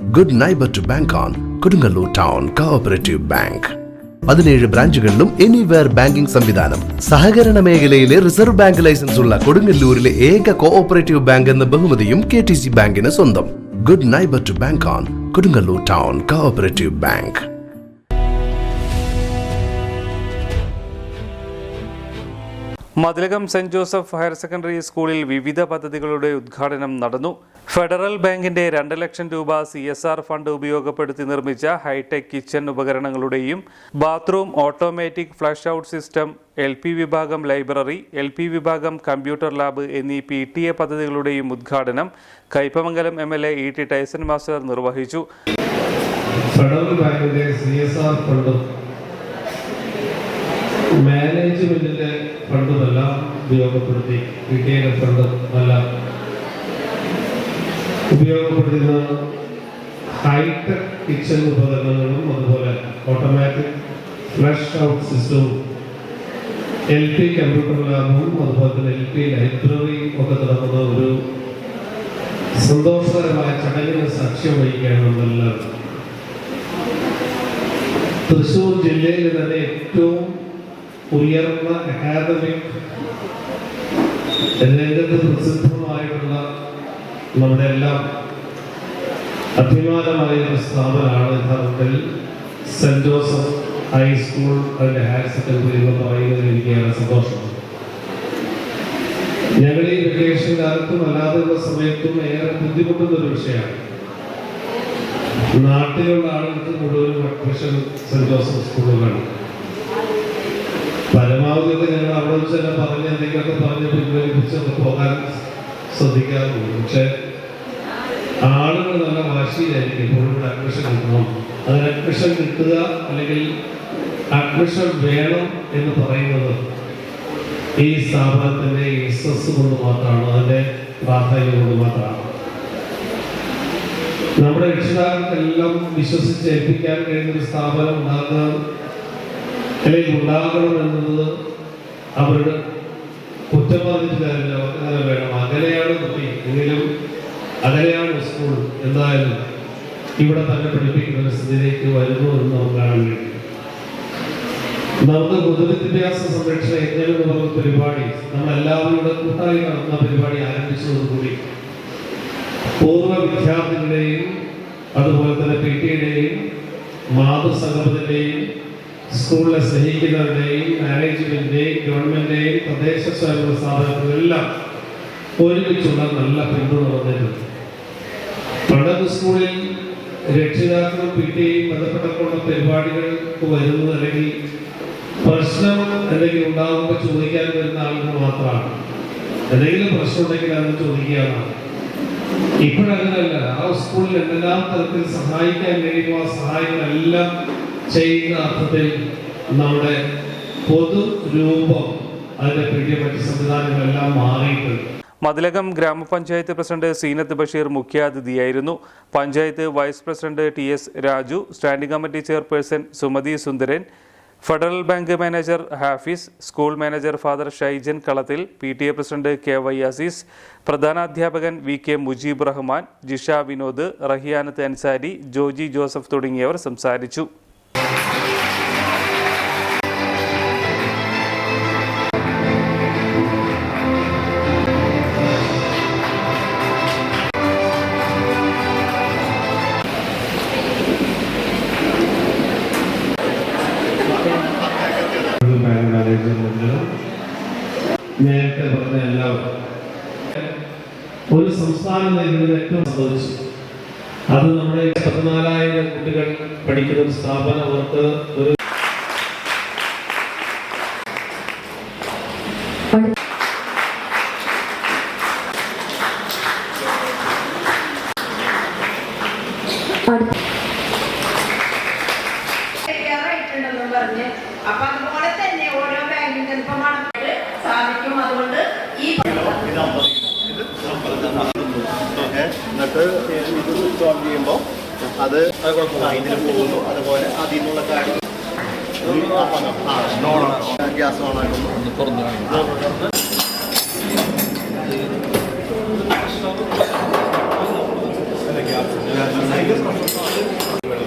Good neighbour to bank on Kodungallur town cooperative bank പതിനേഴ് ബ്രാഞ്ചുകളിലും anywhere banking സംവിധാനം. സഹകരണ മേഖലയിലെ റിസർവ് ബാങ്ക് ലൈസൻസ് ഉള്ള കൊടുങ്ങല്ലൂരിലെ ഏക കോഓപ്പറേറ്റീവ് ബാങ്ക് എന്ന ബഹുമതിയും കെ ടി സി ബാങ്കിന് സ്വന്തം. Good neighbour to bank on Kodungallur town cooperative bank saint Joseph higher secondary സ്കൂളിൽ വിവിധ പദ്ധതികളുടെ ഉദ്ഘാടനം നടന്നു. ഫെഡറൽ ബാങ്കിന്റെ രണ്ട് ലക്ഷം രൂപ സി എസ് ആർ ഫണ്ട് ഉപയോഗപ്പെടുത്തി നിർമ്മിച്ച ഹൈടെക് കിച്ചൺ ഉപകരണങ്ങളുടെയും bathroom automatic flush out system L P വിഭാഗം ലൈബ്രറി എൽ പി വിഭാഗം കമ്പ്യൂട്ടർ ലാബ് എന്നീ പി ടി എ പദ്ധതികളുടെയും ഉദ്ഘാടനം Kaipamangalam M L A E T Tyson master നിർവഹിച്ചു. ഫെഡറൽ ബാങ്കിന്റെ സി എസ് ആർ ഫണ്ടും മാനേജ്മെന്റിന്റെ ഫണ്ടുമെല്ലാം ഉപയോഗപ്പെടുത്തി ഫണ്ടും എല്ലാം ഉപയോഗപ്പെടുത്തുന്ന ഹൈടെക് കിച്ചൺ ഉപകരണങ്ങളും അതുപോലെ ഓട്ടോമാറ്റിക് ഫ്ലഷ് ഔട്ട് സിസ്റ്റവും എൽ പി കമ്പ്യൂട്ടർ ലാബും അതുപോലെ തന്നെ എൽ പി ലൈബ്രറിയും ഒക്കെ നടക്കുന്ന ഒരു സന്തോഷകരമായ ചടങ്ങിന് സാക്ഷ്യം വഹിക്കുകയാണ് നമ്മളെല്ലാവരും. തൃശൂർ ജില്ലയിൽ തന്നെ ഏറ്റവും ഉയർന്ന അക്കാദമിക് രംഗത്ത് പ്രസിദ്ധമായിട്ടുള്ള നമ്മുടെ എല്ലാം അഭിമാനമായ ഒരു സ്ഥാപനമാണ് യഥാർത്ഥത്തിൽ സെന്റ് ജോസഫ് ഹൈസ്കൂൾ അതിന്റെ ഹയർ സെക്കൻഡറി എന്ന് പറയുന്നതിൽ എനിക്ക് സന്തോഷം. ഞങ്ങൾ ഈ വെക്കേഷൻ കാലത്തും അല്ലാതെയുള്ള സമയത്തും ഏറെ ബുദ്ധിമുട്ടുന്ന ഒരു വിഷയമാണ്. നാട്ടിലുള്ള ആളുകൾക്ക് മുഴുവനും അഡ്മിഷൻ സെന്റ് ജോസഫ് സ്കൂളുകളാണ്. പരമാവധി ഞങ്ങൾ അവിടെ വെച്ച് തന്നെ പറഞ്ഞ് എന്തെങ്കിലുമൊക്കെ പറഞ്ഞ് പിൻവലിപ്പിച്ചൊക്കെ പോകാൻ ശ്രദ്ധിക്കാറുണ്ട്. പക്ഷെ ആളുകൾ നല്ല വാശിയിലായിരിക്കും എപ്പോഴും ഇവിടെ അഡ്മിഷൻ കിട്ടണം. അതിന് അഡ്മിഷൻ കിട്ടുക അല്ലെങ്കിൽ അഡ്മിഷൻ വേണം എന്ന് പറയുന്നത് ഈ സ്ഥാപനത്തിന്റെ എസ് കൊണ്ട് മാത്രമാണ് അതിന്റെ പ്രാധാന്യം കൊണ്ട് മാത്രമാണ്. നമ്മുടെ രക്ഷിതാക്കൾക്കെല്ലാം വിശ്വസിച്ച് ഏൽപ്പിക്കാൻ കഴിയുന്നൊരു സ്ഥാപനം ഉണ്ടാകുക അല്ലെങ്കിൽ ഉണ്ടാകണം എന്നത് അവരുടെ കുറ്റം പറഞ്ഞിട്ട് കാര്യമില്ല. അവർക്ക് അങ്ങനെ വേണം. അകലെയാണ് കുട്ടി. എങ്കിലും അകലെയാണ് സ്കൂൾ എന്തായാലും ഇവിടെ തന്നെ പഠിപ്പിക്കുന്ന ഒരു സ്ഥിതിയിലേക്ക് വരുന്നു എന്ന് നമുക്ക് കാണാൻ കഴിയും. നമുക്ക് പൊതുവിദ്യാഭ്യാസ സംരക്ഷണ യജ്ഞം എന്ന് പറഞ്ഞ പരിപാടി നമ്മളെല്ലാവരും ഇവിടെ കൂട്ടായി നടന്ന പരിപാടി ആരംഭിച്ചതോടുകൂടി പൂർവ വിദ്യാർത്ഥികളുടെയും അതുപോലെ തന്നെ പി ടിയുടെയും മാതൃസംഗമത്തിന്റെയും സ്കൂളിനെ സ്നേഹിക്കുന്നവരുടെയും മാനേജ്മെന്റിന്റെയും ഗവൺമെന്റിന്റെയും തദ്ദേശ സ്വയംഭരണ സ്ഥാപനങ്ങളെല്ലാം ഒരുമിച്ചുള്ള നല്ല പിന്തുണ വന്നിട്ടുണ്ട് പണ്ടത് സ്കൂളിൽ രക്ഷിതാക്കളും പി ടിയും ബന്ധപ്പെട്ടൊക്കെയുള്ള പരിപാടികൾക്ക് വരുന്നത് അല്ലെങ്കിൽ പ്രശ്നം എന്തെങ്കിലും ഉണ്ടാകുമ്പോൾ ചോദിക്കാൻ വരുന്ന ആളുകൾ മാത്രമാണ്. എന്തെങ്കിലും പ്രശ്നം ഉണ്ടെങ്കിൽ അത് ചോദിക്കാനാണ് ഇപ്പോഴങ്ങനല്ല. ആ സ്കൂളിൽ എന്തെല്ലാം തരത്തിൽ സഹായിക്കാൻ കഴിയുമോ ആ സഹായങ്ങളെല്ലാം ചെയ്യുന്ന അർത്ഥത്തിൽ നമ്മുടെ പൊതു രൂപം അതിന്റെ പിടിയ മറ്റ് സംവിധാനങ്ങളെല്ലാം മാറിയിട്ടുണ്ട്. മതിലകം ഗ്രാമപഞ്ചായത്ത് president Zeenath Basheer മുഖ്യാതിഥിയായിരുന്നു. Panchayat vice president T S Raju standing committee chairperson Sumathi Sundaran Federal bank manager Hafiz school manager father Shaijan Kalathil P T A president K Y Azeez പ്രധാനാധ്യാപകൻ V K Mujeeb Rahman Jisha Vinod Rahiyanath Ansari Joji Joseph തുടങ്ങിയവർ സംസാരിച്ചു. എല്ലാവരും ഒരു സംസ്ഥാനം നേരിടുന്ന ഏറ്റവും സംഭവിച്ചു അത് നമ്മുടെ പതിനാലായിരം കുട്ടികൾ പഠിക്കുന്ന ഒരു സ്ഥാപനം അവർക്ക് ഒരു എന്നിട്ട് ഇത് സോൾവ് ചെയ്യുമ്പോൾ അത് ഇതിൽ പോകുന്നു. അതുപോലെ അതിൽ നിന്നുള്ള കാര്യം ഗ്യാസ് ഓൺ ആക്കുന്നു. തുറന്ന്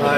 ഐ